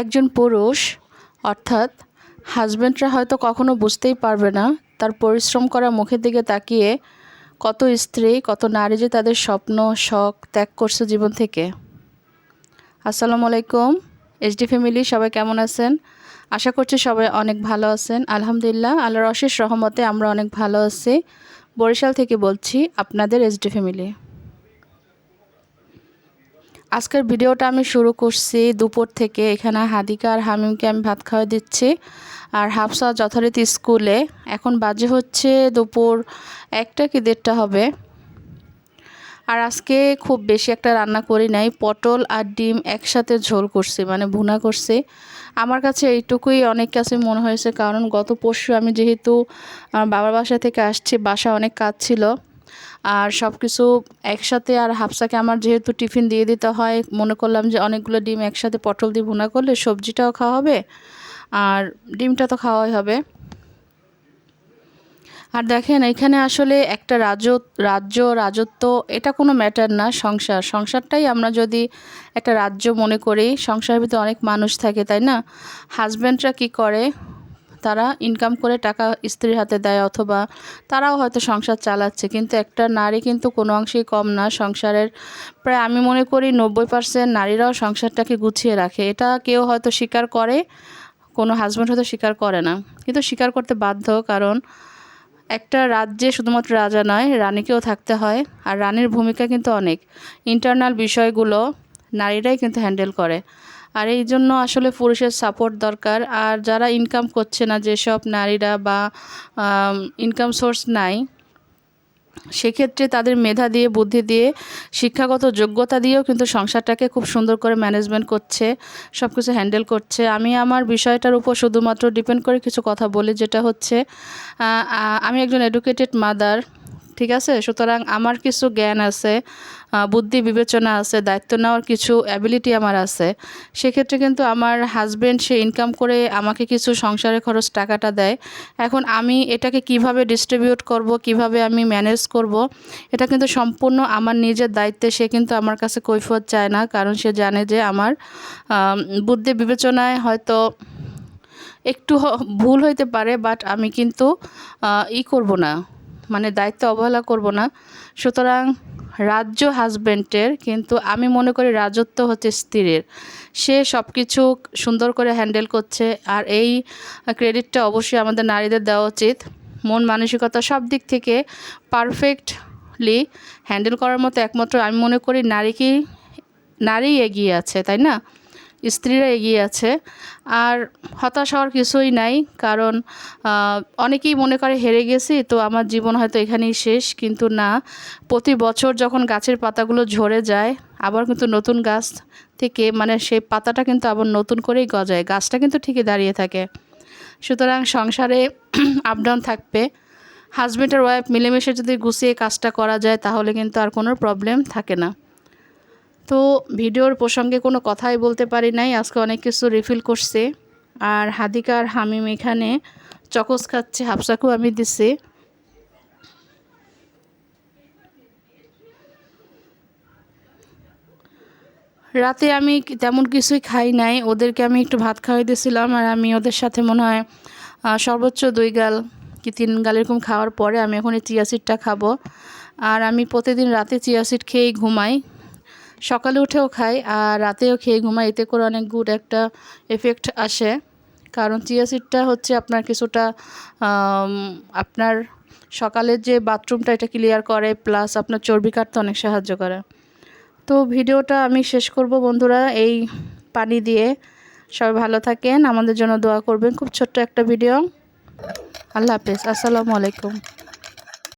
একজন পুরুষ, অর্থাৎ হাজব্যান্ডরা হয়তো কখনো বুঝতেই পারবে না, তার পরিশ্রম করা মুখের দিকে তাকিয়ে কত স্ত্রী, কত নারী যে তাদের স্বপ্ন, শখ ত্যাগ করছে জীবন থেকে। আসসালামু আলাইকুম এইচডি ফ্যামিলি, সবাই কেমন আছেন? আশা করছি সবাই অনেক ভালো আছেন। আলহামদুলিল্লাহ, আল্লাহর অশেষ রহমতে আমরা অনেক ভালো আছি। বরিশাল থেকে বলছি, আপনাদের এইচডি ফ্যামিলি। আজকের ভিডিওটা আমি শুরু করছি দুপুর থেকে। এখানে হাদিকা আর হামিমকে আমি ভাত খাওয়া দিচ্ছি। আর হাফসা যথারীতি স্কুলে। এখন বাজে হচ্ছে দুপুর একটা কি দেড়টা হবে। আর আজকে খুব বেশি একটা রান্না করি নাই। পটল আর ডিম একসাথে ঝোল করছি মানে ভুনা করছি। আমার কাছে এইটুকুই। অনেক কাছে মনে হয়েছে, কারণ গত পরশু আমি যেহেতু বাবার বাসা থেকে আসছি, বাসা অনেক কাজ ছিল। আর সব কিছু একসাথে আর হাফসাকে আমার যেহেতু টিফিন দিয়ে দিতে হয়, মনে করলাম যে অনেকগুলো ডিম একসাথে পটল দিয়ে ভুনা করলে সবজিটাও খাওয়া হবে আর ডিমটা তো খাওয়াই হবে। আর দেখেন, এখানে আসলে একটা রাজ্য রাজ্য রাজত্ব, এটা কোনো ম্যাটার না, সংসার। সংসারটাই আমরা যদি একটা রাজ্য মনে করি, সংসারের ভিতরে অনেক মানুষ থাকে, তাই না? হাজব্যান্ডরা কি করে? তারা ইনকাম করে টাকা স্ত্রীর হাতে দেয় অথবা তারাও হয়তো সংসার চালাচ্ছে, কিন্তু একটা নারী কিন্তু কোনো অংশেই কম না। সংসারের প্রায় আমি মনে করি নব্বই পার্সেন্ট নারীরাও সংসারটাকে গুছিয়ে রাখে। এটা কেউ হয়তো স্বীকার করে, কোনো হাজব্যান্ড হয়তো স্বীকার করে না। কিন্তু স্বীকার করতে বাধ্য, কারণ একটা রাজ্যে শুধুমাত্র রাজা নয়, রানীকেও থাকতে হয়, আর রানীর ভূমিকা কিন্তু অনেক। ইন্টারনাল বিষয়গুলো নারীরাই কিন্তু হ্যান্ডেল করে। আর এই জন্য আসলে পুরুষের সাপোর্ট দরকার। আর যারা ইনকাম করছে না, যেসব নারীরা বা ইনকাম সোর্স নাই, সেক্ষেত্রে তাদের মেধা দিয়ে, বুদ্ধি দিয়ে, শিক্ষাগত যোগ্যতা দিয়েও কিন্তু সংসারটাকে খুব সুন্দর করে ম্যানেজমেন্ট করছে সব কিছু হ্যান্ডেল করছে। আমি আমার বিষয়টার উপর শুধুমাত্র ডিপেন্ড করে কিছু কথা বলি, যেটা হচ্ছে আমি একজন এডুকেটেড মাদার ঠিক আছে? সুতরাং আমার কিছু জ্ঞান আছে বুদ্ধি বিবেচনা আছে, দায়িত্ব নেওয়ার কিছু অ্যাবিলিটি আমার আছে। সেক্ষেত্রে কিন্তু আমার হাজব্যান্ড সে ইনকাম করে আমাকে কিছু সংসারের খরচ টাকাটা দেয়। এখন আমি এটাকে কীভাবে ডিস্ট্রিবিউট করব, কীভাবে আমি ম্যানেজ করব, এটা কিন্তু সম্পূর্ণ আমার নিজের দায়িত্বে। সে কিন্তু আমার কাছে কৈফত চায় না, কারণ সে জানে যে আমার বুদ্ধি বিবেচনায় হয়তো একটু ভুল হইতে পারে বাট আমি কিন্তু ই করব না। মানে দায়িত্ব অবহেলা করব না। সুতরাং রাজ্য হাজব্যান্ডের কিন্তু আমি মনে করি রাজত্ব হচ্ছে স্ত্রীর। সে সব কিছু সুন্দর করে হ্যান্ডেল করছে আর এই ক্রেডিটটা অবশ্যই আমাদের নারীদের দেওয়া উচিত। মন মানসিকতা সব দিক থেকে পারফেক্টলি হ্যান্ডেল করার মতো একমাত্র আমি মনে করি নারীকেই নারী এগিয়ে আছে, তাই না? স্ত্রীরা এগিয়ে আছে। আর হতাশ হওয়ার কিছুই নাই, কারণ অনেকেই মনে করে হেরে গেছি, তো আমার জীবন হয়তো এখানেই শেষ, কিন্তু না। প্রতি বছর যখন গাছের পাতাগুলো ঝরে যায়, আবার কিন্তু নতুন গাছ থেকে মানে সেই পাতাটা কিন্তু আবার নতুন করেই গজায়, গাছটা কিন্তু ঠিকই দাঁড়িয়ে থাকে। সুতরাং সংসারে আপ ডাউন থাকবে। হাজব্যান্ড আর ওয়াইফ মিলেমিশে যদি গুছিয়ে কাজটা করা যায়, তাহলে কিন্তু আর কোনো প্রবলেম থাকে না। তো ভিডিওর প্রসঙ্গে কোনো কথাই বলতে পারি নাই। আজকে অনেক কিছু রিফিল করছে। আর হাদিকার হামিম এখানে চকস খাচ্ছে, হাফসাকেও আমি দিছি। রাতে আমি তেমন কিছুই খাই নাই। ওদেরকে আমি একটু ভাত খাওয়াই দিয়েছিলাম আর আমি ওদের সাথে মনে হয় সর্বোচ্চ দুই গাল কি তিন গাল এরকম খাওয়ার পরে আমি এখন এই চিয়া সিডটা খাব। আর আমি প্রতিদিন রাতে চিয়া সিড খেয়েই ঘুমাই। সকালে উঠেও খাই আর রাতেও খেয়ে ঘুমাই। এতে করে অনেক গুড একটা এফেক্ট আসে। কারণ চিয়া সিডটা হচ্ছে আপনার কিছুটা আপনার সকালের যে বাথরুমটা এটা ক্লিয়ার করে প্লাস আপনার চর্বি কাটতে অনেক সাহায্য করে। তো ভিডিওটা আমি শেষ করব বন্ধুরা, এই পানি দিয়ে। সবাই ভালো থাকেন, আমাদের জন্য দোয়া করবেন। খুব ছোট্ট একটা ভিডিও আল্লাহ হাফেজ, আসসালামু আলাইকুম।